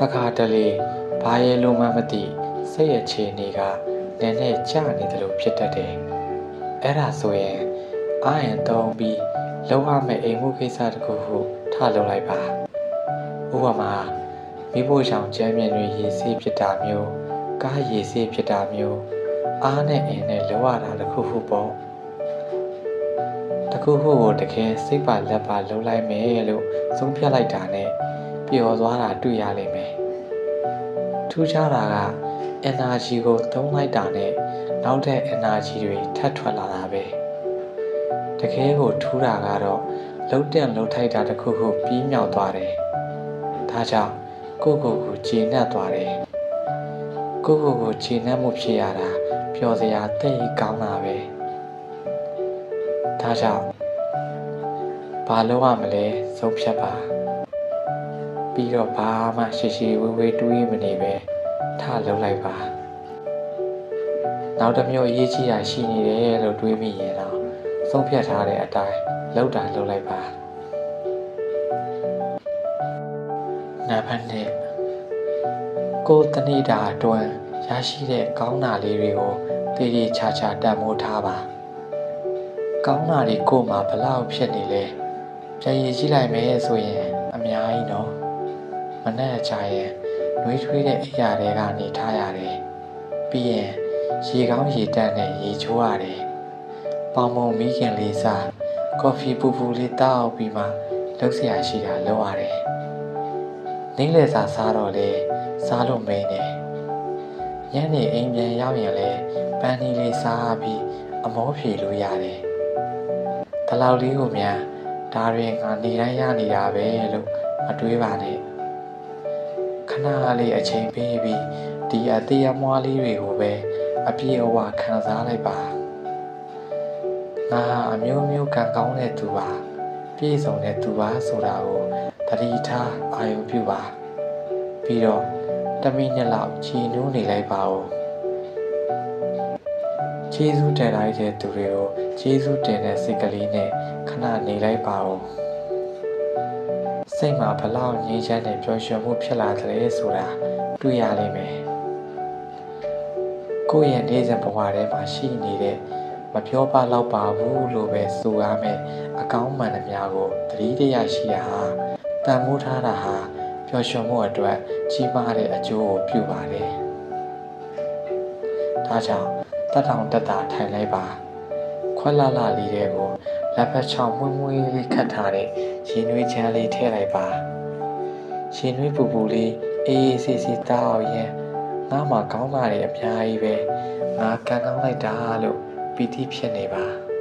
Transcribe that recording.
တခါတလေဘာရဲ့လုံးမမသိစိတ်အခြေအနေကနည်းနည်းကျနေတယ်လို့ဖြစ်တတ်တယ်အဲ့ဒါဆိုရင်အာရန်တုံးပြီးလုံးဝမဲ့အိမ်မှုကိစ္စတခုခုထလုပ်လိုက်ပါဥပမာမိဖို့ဆောင်ကျမ်းမြင်တွေရေးစေးဖြစ်တာမျိုးကားရေးစေးဖြစ်တာမျိုးအားနဲ့အင်းနဲ့လောရတာတခုခုပေါ့တခုခုကိုတကယ်စိတ်ပါလက်ပါလှုပ်လိုက်မယ်လို့ဆုံးဖြတ်လိုက်တာနဲ့ ပျော်သွားတာတွေ့ရလိမ့်မယ်ထူးခြားတာက energy ကိုသုံးလိုက်တာနဲ့နောက်တဲ့ energy တွေထပ်ထွက်လာတာပဲတကယ်ကိုထူးတာကတော့လှုပ်တဲ့လှုပ်ထိုက်တာတခုခုပြီးမြောက်သွားတယ်ဒါကြောင့်ကိုယ့်ကိုယ်ကိုကျေနပ်သွားတယ်ကိုယ့်ကိုယ်ကိုကျေနပ်မှုဖြစ်ရတာပျော်စရာသိပ်ကောင်းတာပဲဒါကြောင့်ဘာလုပ်ရမလဲဆုံးဖြတ်ပါ ပြီးတော့ဘာမှရှိရှိဝေးဝေးတွေးမနေပဲထလုပ်လိုက်ပါနောက်တစ်မျိုးအရေးကြီးတာရှိနေတယ်လို့တွေးမိရင်တော့ဆုံးဖြတ်ထားတဲ့အတိုင်းလုပ်တာလုပ်လိုက်ပါနံပါတ်1ကိုယ်တဏိတာအတွန်းရရှိတဲ့ကောင်းတာလေးတွေကိုတည်တည်ချာချာတတ်မိုးထားပါကောင်းတာတွေကိုယ်မှာဘလောက်ဖြစ်နေလဲပြန်ရည်ကြည့်လိုက်မယ်ဆိုရင်အများကြီးနော် မနဲ့ချရင်နှွေးထွေးတဲ့အရာတွေကနေထားရတယ်ပြီးရင်ရေကောင်းရေတက်နဲ့ရေချိုးရတယ်ပေါင်မုံမီးခင်လေးစားကော်ဖီပူပူလေးတောက်ပြီးမှလုပ်เสียရှိတာလုပ်ရတယ်နေ့လယ်စာစားတော့လေစားလို့မင်းနေညနေအိမ်ပြန်ရောက်ရင်လေပန်းနီလေးစားပြီးအမောဖြေလို့ရတယ်။ဒီလောက်လေးကိုများဒါတွေငါနေတိုင်းရနေတာပဲလို့မတွေးပါနဲ့။ခ ဏလေးအချိန်ပေးပြီးဒီအသေးအမွှားလေးတွေကိုပဲအပြည့်အဝခံစားလိုက်ပါ။ငါဟာအမျိုးမျိုးကံကောင်းတဲ့သူပါ။ပြည့်စုံတဲ့သူပါဆိုတာကိုသတိထားအာရုံပြုပါ။ပြီးတော့တမိနစ်လောက်ခြေနှိုးနေလိုက်ပါဦးခြေစူးတင်လိုက်တဲ့သူတွေကိုခြေစူးတင်တဲ့စိတ်ကလေးနဲ့ခဏနေလိုက်ပါဦး စိတ်မှာဘလောက်ငြိမ်းချမ်းတဲ့ပျော်ရွှင်မှုဖြစ်လာတယ်ဆိုတာတွေ့ရလိမ့်မယ်ကိုယ့်ရဲ့နေ့စဉ်ဘဝထဲမှာရှိနေတဲ့မပြောပါတော့ပါဘူးလို့ပဲဆိုရမယ်အကောင်းမှန်သမျှကိုသတိတရရှိတာဟာတန်မိုးထားတာဟာပျော်ရွှင်မှုအတွက်ကြီးမားတဲ့အကျိုးကိုပြုပါတယ်။ဒါကြောင့်တက်တောင်တက်တာထိုင်လိုက်ပါ။ခွက်လာလာလေးတွေကို လက်ဖက်ချောင်းမွေးမွေးလေးခတ်ထားတဲ့ရင်နွေးချမ်းလေးထည့်လိုက်ပါ။ရင်နွေးပူပူလေးအေးအေးဆေးဆေးတောက်ရင်ငါမှကောင်းတာတွေအများကြီးပဲ။ငါကံကောင်းလိုက်တာလို့ပီတိဖြစ်နေပါ။